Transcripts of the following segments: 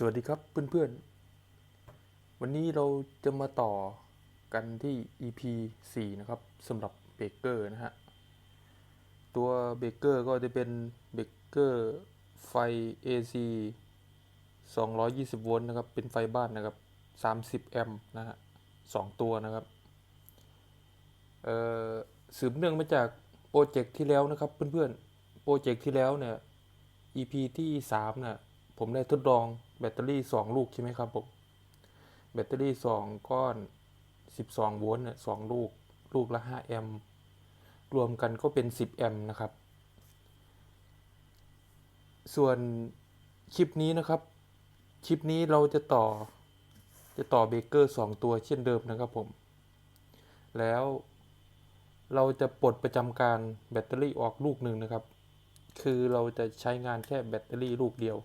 สวัสดีครับเพื่อนๆ วันนี้เราจะมาต่อกันที่ EP 4 นะครับสำหรับเบเกอร์นะฮะ ตัวเบเกอร์ก็จะเป็นเบเกอร์ไฟ AC 220 โวลต์นะครับ เป็นไฟบ้านนะครับ 30 แอมป์นะฮะสองตัวนะครับ เอ่อสืบเนื่องมาจากโปรเจกต์ที่แล้วนะครับเพื่อนๆ โปรเจกต์ที่แล้วเนี่ย EP ที่3น่ะ ผมได้ทดลองแบตเตอรี่ 2 ลูกใช่ไหมครับผมแบตเตอรี่ 2 ก้อน 12 โวลต์เนี่ยสองลูก ลูกละ 5 แอมป์รวมกันก็เป็น 10 แอมป์นะครับ ส่วนคลิปนี้นะครับ คลิปนี้เราจะต่อจะต่อเบเกอร์ 2 ตัวเช่นเดิมนะครับผม แล้วเราจะปลดประจำการแบตเตอรี่ออกลูกหนึ่งนะครับ คือเราจะใช้งานแค่แบตเตอรี่ลูกเดียว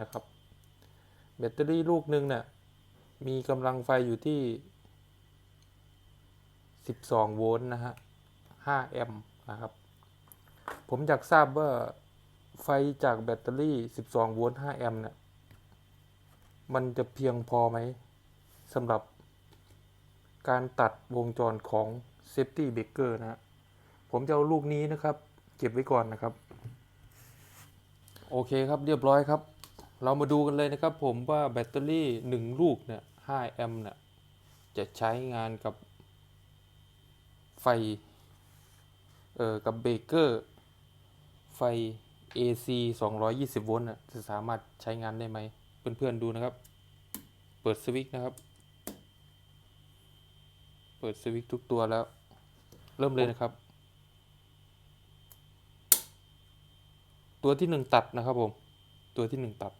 นะครับ แบตเตอรี่ลูกหนึ่งเนี่ยมีกำลังไฟอยู่ที่ 12 โวลต์นะฮะ 5 แอมป์นะครับ ผมอยากทราบว่าไฟจากแบตเตอรี่ 12 โวลต์ 5 แอมป์เนี่ย มันจะเพียงพอไหมสำหรับการตัดวงจรของ Safety Breaker นะฮะ ผมจะเอาลูกนี้นะครับ เก็บไว้ก่อนนะครับ โอเคครับเรียบร้อยครับ เรามาดูกันเลยนะครับผมว่าแบตเตอรี่ 1 ลูกเนี่ย5แอมป์เนี่ยจะใช้งานกับไฟ เอ่อ กับเบรกเกอร์ ไฟ AC 220 โวลต์น่ะจะสามารถใช้งานได้ไหม เพื่อนๆดูนะครับ เปิดสวิตช์นะครับ เปิดสวิตช์ทุกตัวแล้ว เริ่มเลยนะครับ ตัวที่หนึ่งตัดนะครับผม ตัวที่หนึ่งตัด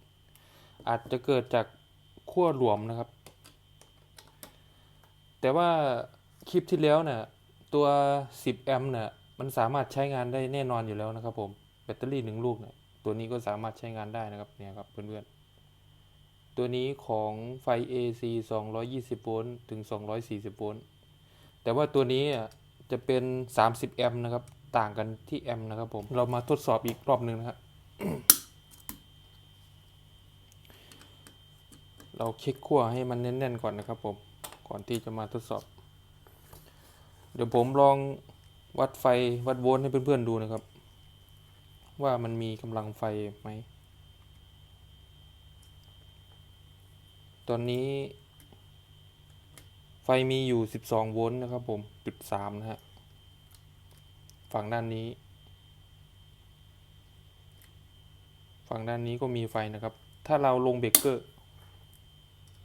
อาจจะเกิดจากขั้วหลวมนะครับ แต่ว่าคลิปที่แล้วเนี่ยตัว 10 แอมป์เนี่ยมันสามารถใช้งานได้แน่นอนอยู่แล้วนะครับผมแบตเตอรี่หนึ่งลูกเนี่ยตัวนี้ก็สามารถใช้งานได้นะครับเนี่ยครับเพื่อนๆ ตัวนี้ของไฟ AC 220 โวลต์ถึง 240 โวลต์แต่ว่าตัวนี้อะจะเป็น 30 แอมป์นะครับ ต่างกันที่แอมป์นะครับผม เรามาทดสอบอีกรอบหนึ่งนะครับ เราเช็คขั้วให้มันแน่นๆก่อนนะครับผม ก่อนที่จะมาทดสอบ เดี๋ยวผมลองวัดไฟวัดโวลต์ให้เพื่อนๆดูนะครับ ว่ามันมีกำลังไฟไหม ตอนนี้ ไฟมีอยู่ 12 โวลต์นะครับผมจุด3นะฮะ ฝั่งด้านนี้ ฝั่งด้านนี้ก็มีไฟนะครับ ถ้าเราลงเบรกเกอร์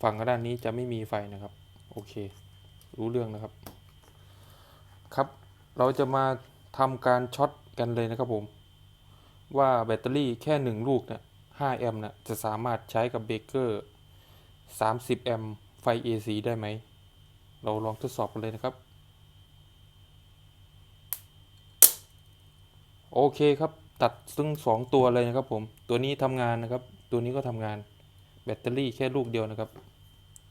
ฝั่งด้านนี้จะไม่มีไฟนะครับ โอเค รู้เรื่องนะครับ ครับ เราจะมาทำการช็อตกันเลยนะครับผม ว่าแบตเตอรี่แค่หนึ่งลูกเนี่ย5แอมป์เนี่ยจะสามารถใช้กับเบรกเกอร์ 30 แอมป์ไฟ AC ได้ไหม เราลองทดสอบกันเลยนะครับ โอเคครับ ตัดซึ่งสองตัวเลยนะครับผม ตัวนี้ทำงานนะครับ ตัวนี้ก็ทำงาน แบตเตอรี่แค่ลูกเดียวนะครับ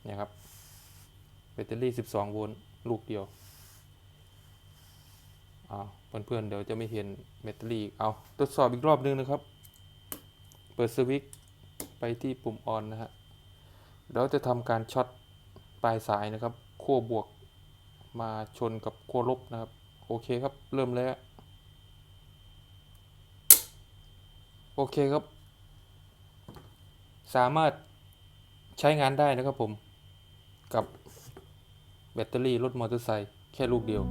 เนี่ยครับแบตเตอรี่ 12 โวลต์ลูกเดียวอ้าวเพื่อนๆเดี๋ยวจะไม่เห็นแบตเตอรี่เอาทดสอบอีกรอบนึงนะครับ เปิดสวิตช์ไปที่ปุ่มออนนะฮะเราจะทำการช็อตปลายสายนะครับขั้วบวกมาชนกับขั้วลบนะครับ โอเคครับเริ่มแล้ว โอเคครับ สามารถใช้งานได้นะครับผม กับแบตเตอรี่รถมอเตอร์ไซค์แค่ลูกเดียว